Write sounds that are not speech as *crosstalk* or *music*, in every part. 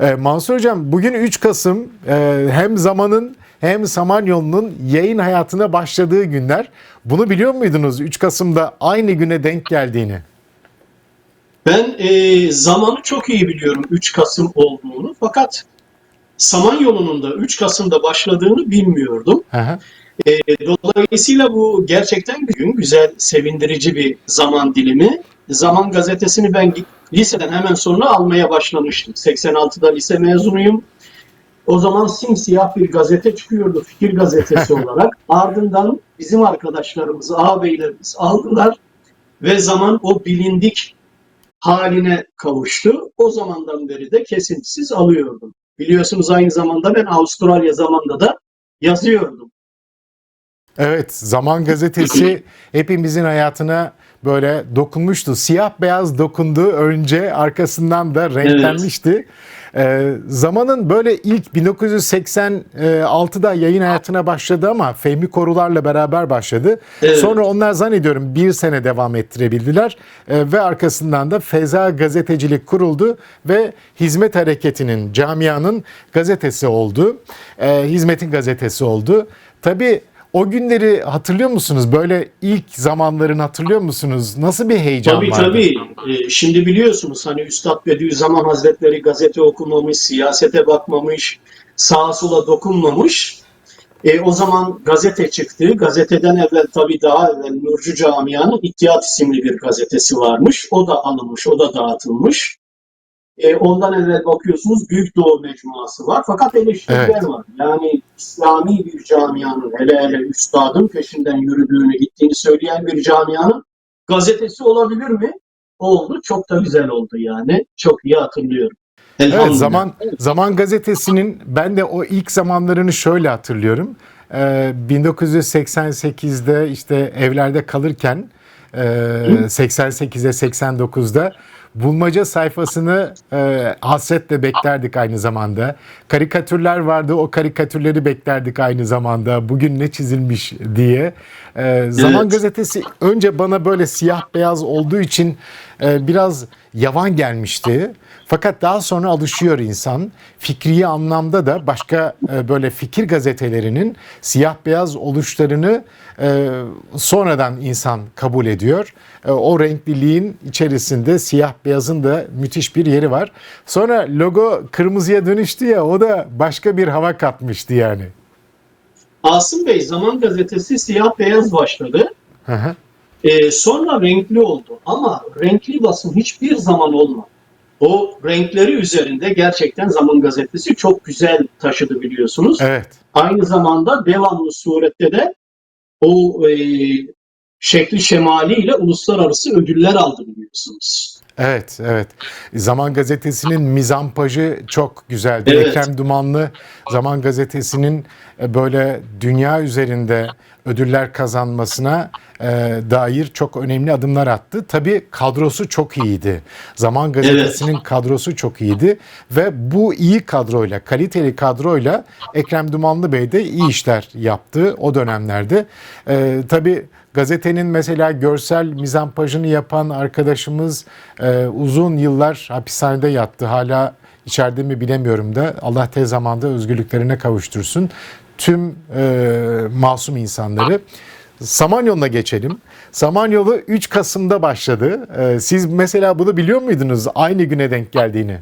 Ee, Mansur Hocam bugün 3 Kasım e, hem zamanın hem Samanyolu'nun yayın hayatına başladığı günler. Bunu biliyor muydunuz 3 Kasım'da aynı güne denk geldiğini? Ben e, zamanı çok iyi biliyorum 3 Kasım olduğunu fakat Samanyolu'nun da 3 Kasım'da başladığını bilmiyordum. E, dolayısıyla bu gerçekten bir gün güzel, sevindirici bir zaman dilimi. Zaman gazetesini ben liseden hemen sonra almaya başlamıştım. 86'da lise mezunuyum. O zaman simsiyah bir gazete çıkıyordu Fikir Gazetesi *laughs* olarak. Ardından bizim arkadaşlarımız, ağabeylerimiz aldılar ve zaman o bilindik haline kavuştu. O zamandan beri de kesintisiz alıyordum. Biliyorsunuz aynı zamanda ben Avustralya zamanda da yazıyordum. Evet, Zaman Gazetesi *laughs* hepimizin hayatına böyle dokunmuştu. Siyah beyaz dokundu önce, arkasından da renklenmişti. Ee, zamanın böyle ilk 1986'da yayın hayatına başladı ama Fehmi Korular'la beraber başladı. Evet. Sonra onlar zannediyorum bir sene devam ettirebildiler Ee, ve arkasından da Feza Gazetecilik kuruldu ve Hizmet Hareketi'nin, camianın gazetesi oldu. Ee, hizmetin gazetesi oldu. Tabii o günleri hatırlıyor musunuz? Böyle ilk zamanlarını hatırlıyor musunuz? Nasıl bir heyecan Tabii vardı? tabii. Ee, şimdi biliyorsunuz hani Üstad Bediüzzaman Hazretleri gazete okumamış, siyasete bakmamış, sağa sola dokunmamış. E, o zaman gazete çıktı. Gazeteden evvel tabii daha evvel Nurcu Camia'nın İttihat isimli bir gazetesi varmış. O da alınmış, o da dağıtılmış. E, ondan evvel bakıyorsunuz Büyük Doğu Mecmuası var. Fakat eleştiriler Evet. var. Yani İslami bir camianın hele hele üstadın peşinden yürüdüğünü, gittiğini söyleyen bir camianın gazetesi olabilir mi? Oldu. Çok da güzel oldu yani. Çok iyi hatırlıyorum. Evet zaman Zaman Gazetesi'nin ben de o ilk zamanlarını şöyle hatırlıyorum. Ee, 1988'de işte evlerde kalırken e, 88'e 89'da bulmaca sayfasını e, hasretle beklerdik aynı zamanda. Karikatürler vardı o karikatürleri beklerdik aynı zamanda. Bugün ne çizilmiş diye. Ee, Zaman Evet. gazetesi önce bana böyle siyah beyaz olduğu için e, biraz yavan gelmişti. Fakat daha sonra alışıyor insan. Fikri anlamda da başka e, böyle fikir gazetelerinin siyah beyaz oluşlarını e, sonradan insan kabul ediyor. E, o renkliliğin içerisinde siyah beyazın da müthiş bir yeri var. Sonra logo kırmızıya dönüştü ya o da başka bir hava katmıştı yani. Asım Bey Zaman Gazetesi siyah beyaz başladı. Hı hı. Ee, sonra renkli oldu ama renkli basın hiçbir zaman olmadı. O renkleri üzerinde gerçekten Zaman Gazetesi çok güzel taşıdı biliyorsunuz. Evet. Aynı zamanda devamlı surette de o e, şekli şemaliyle uluslararası ödüller aldı biliyorsunuz. Evet, evet. Zaman Gazetesi'nin mizampajı çok güzeldi. Evet. Ekrem Dumanlı Zaman Gazetesi'nin e, böyle dünya üzerinde ödüller kazanmasına e, dair çok önemli adımlar attı. Tabii kadrosu çok iyiydi. Zaman Gazetesi'nin kadrosu çok iyiydi ve bu iyi kadroyla, kaliteli kadroyla Ekrem Dumanlı Bey de iyi işler yaptı o dönemlerde. E, tabii Gazetenin mesela görsel mizampajını yapan arkadaşımız e, uzun yıllar hapishanede yattı. Hala içeride mi bilemiyorum da Allah tez zamanda özgürlüklerine kavuştursun. Tüm e, masum insanları. Samanyolu'na geçelim. Samanyolu 3 Kasım'da başladı. E, siz mesela bunu biliyor muydunuz aynı güne denk geldiğini?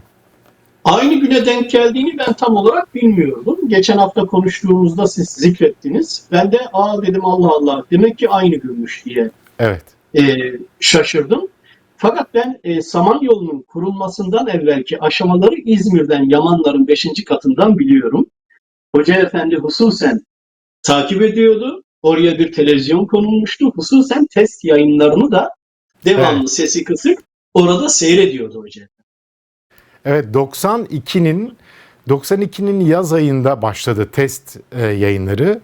Aynı güne denk geldiğini ben tam olarak bilmiyordum. Geçen hafta konuştuğumuzda siz zikrettiniz. Ben de aa dedim Allah Allah demek ki aynı günmüş diye Evet. e, şaşırdım. Fakat ben e, Samanyolu'nun kurulmasından evvelki aşamaları İzmir'den Yamanların 5. katından biliyorum. Hoca Efendi hususen takip ediyordu. Oraya bir televizyon konulmuştu. Hususen test yayınlarını da devamlı Evet. sesi kısık orada seyrediyordu hoca. Evet 92'nin 92'nin yaz ayında başladı test e, yayınları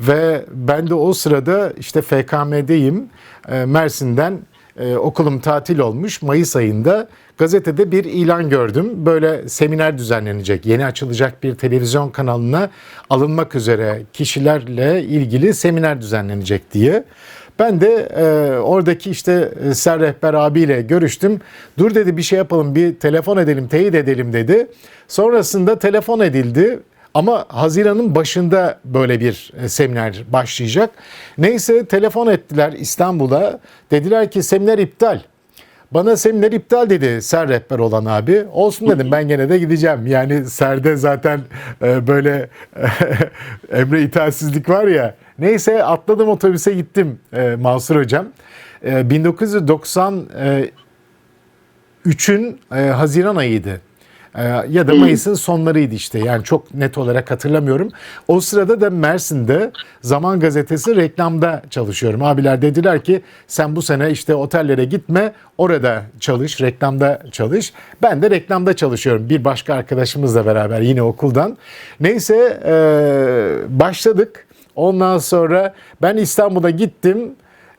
ve ben de o sırada işte FKM'deyim. E, Mersin'den e, okulum tatil olmuş Mayıs ayında gazetede bir ilan gördüm. Böyle seminer düzenlenecek. Yeni açılacak bir televizyon kanalına alınmak üzere kişilerle ilgili seminer düzenlenecek diye. Ben de e, oradaki işte e, Ser Rehber abiyle görüştüm. Dur dedi bir şey yapalım bir telefon edelim teyit edelim dedi. Sonrasında telefon edildi. Ama Haziran'ın başında böyle bir e, seminer başlayacak. Neyse telefon ettiler İstanbul'a. Dediler ki seminer iptal. Bana seminer iptal dedi ser rehber olan abi. Olsun dedim ben gene de gideceğim. Yani serde zaten e, böyle *laughs* emre itaatsizlik var ya. Neyse atladım otobüse gittim e, Mansur Hocam. E, 1993'ün e, Haziran ayıydı. E, ya da Mayıs'ın sonlarıydı işte. Yani çok net olarak hatırlamıyorum. O sırada da Mersin'de Zaman Gazetesi reklamda çalışıyorum. Abiler dediler ki sen bu sene işte otellere gitme orada çalış, reklamda çalış. Ben de reklamda çalışıyorum. Bir başka arkadaşımızla beraber yine okuldan. Neyse e, başladık. Ondan sonra ben İstanbul'a gittim.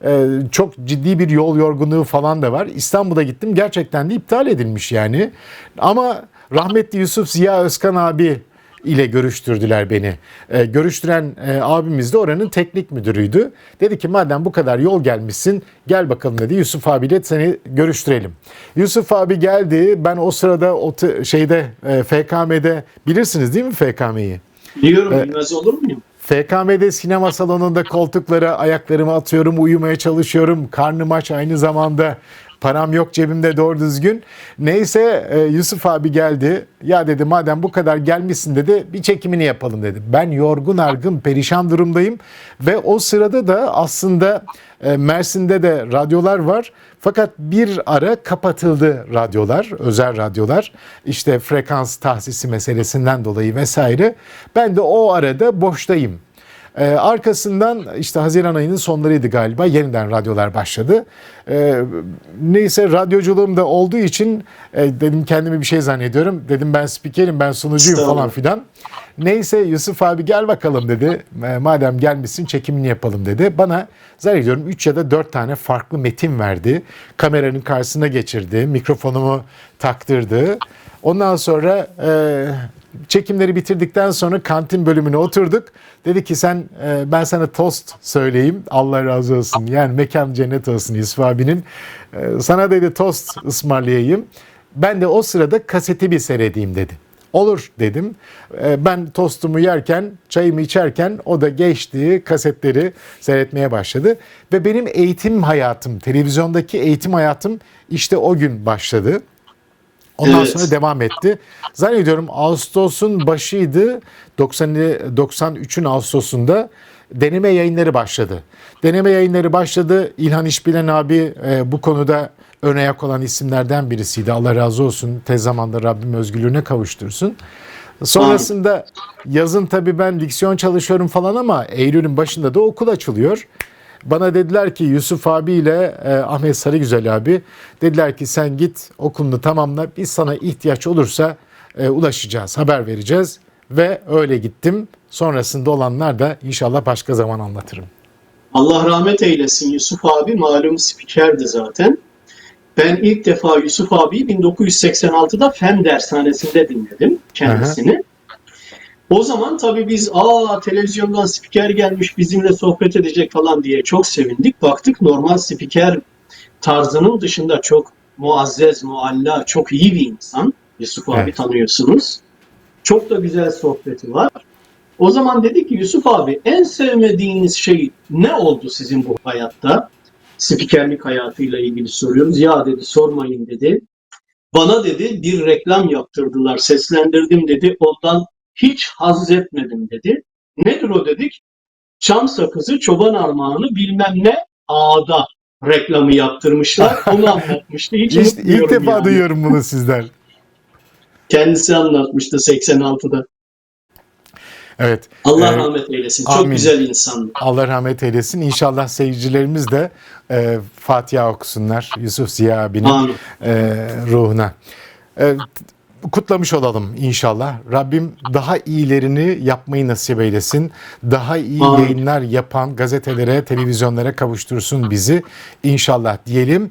Ee, çok ciddi bir yol yorgunluğu falan da var. İstanbul'a gittim gerçekten de iptal edilmiş yani. Ama rahmetli Yusuf Ziya Özkan abi ile görüştürdüler beni. Ee, görüştüren e, abimiz de oranın teknik müdürüydü. Dedi ki madem bu kadar yol gelmişsin gel bakalım dedi. Yusuf abiyle seni görüştürelim. Yusuf abi geldi. Ben o sırada o şeyde e, FKM'de bilirsiniz değil mi FKM'yi? Biliyorum bilmez olur muyum? FKM'de sinema salonunda koltuklara ayaklarımı atıyorum, uyumaya çalışıyorum. Karnım aç aynı zamanda. Param yok cebimde doğru düzgün. Neyse e, Yusuf abi geldi. Ya dedi madem bu kadar gelmişsin dedi bir çekimini yapalım dedi. Ben yorgun argın perişan durumdayım. Ve o sırada da aslında e, Mersin'de de radyolar var. Fakat bir ara kapatıldı radyolar, özel radyolar. İşte frekans tahsisi meselesinden dolayı vesaire. Ben de o arada boştayım. Ee, arkasından işte Haziran ayının sonlarıydı galiba yeniden radyolar başladı. Ee, neyse radyoculuğum da olduğu için e, dedim kendimi bir şey zannediyorum. Dedim ben spikerim ben sunucuyum falan Estağfurullah. filan. Neyse Yusuf abi gel bakalım dedi. E, madem gelmişsin çekimini yapalım dedi. Bana zannediyorum 3 ya da 4 tane farklı metin verdi. Kameranın karşısına geçirdi. Mikrofonumu taktırdı. Ondan sonra e, çekimleri bitirdikten sonra kantin bölümüne oturduk. Dedi ki sen e, ben sana tost söyleyeyim. Allah razı olsun. Yani mekan cennet olsun Yusuf abinin. E, sana dedi tost ısmarlayayım. Ben de o sırada kaseti bir seyredeyim dedi. Olur dedim. E, Ben tostumu yerken, çayımı içerken o da geçti, kasetleri seyretmeye başladı. Ve benim eğitim hayatım, televizyondaki eğitim hayatım işte o gün başladı. Ondan Evet. sonra devam etti. Zannediyorum Ağustos'un başıydı. 90 93'ün Ağustos'unda deneme yayınları başladı. Deneme yayınları başladı. İlhan İşbilen abi e, bu konuda ön ayak olan isimlerden birisiydi. Allah razı olsun. Tez zamanda Rabbim özgürlüğüne kavuştursun. Sonrasında yazın tabii ben diksiyon çalışıyorum falan ama Eylül'ün başında da okul açılıyor. Bana dediler ki Yusuf abiyle e, Ahmet Sarıgüzel abi dediler ki sen git okulunu tamamla biz sana ihtiyaç olursa e, ulaşacağız haber vereceğiz ve öyle gittim. Sonrasında olanlar da inşallah başka zaman anlatırım. Allah rahmet eylesin Yusuf abi malum spikerdi zaten. Ben ilk defa Yusuf abiyi 1986'da Fen Dershanesi'nde dinledim kendisini. O zaman tabii biz aa televizyondan spiker gelmiş bizimle sohbet edecek falan diye çok sevindik. Baktık normal spiker tarzının dışında çok muazzez, mualla, çok iyi bir insan. Yusuf abi Evet. tanıyorsunuz. Çok da güzel sohbeti var. O zaman dedi ki Yusuf abi en sevmediğiniz şey ne oldu sizin bu hayatta? Spikerlik hayatıyla ilgili soruyoruz. Ya dedi sormayın dedi. Bana dedi bir reklam yaptırdılar, seslendirdim dedi. Ondan hiç haz etmedim dedi. Nedir o dedik? Çam sakızı, çoban armağanı bilmem ne ağda reklamı yaptırmışlar. *laughs* Onu anlatmıştı. Hiç İşte ilk defa yani. duyuyorum bunu sizden. Kendisi anlatmıştı 86'da. Evet. Allah Ee, rahmet eylesin. Çok amin. güzel insandı. Allah rahmet eylesin. İnşallah seyircilerimiz de e, Fatiha okusunlar Yusuf Ziya abinin Amin. e, ruhuna. E, kutlamış olalım inşallah. Rabbim daha iyilerini yapmayı nasip eylesin. Daha iyi yayınlar yapan gazetelere, televizyonlara kavuştursun bizi. İnşallah diyelim.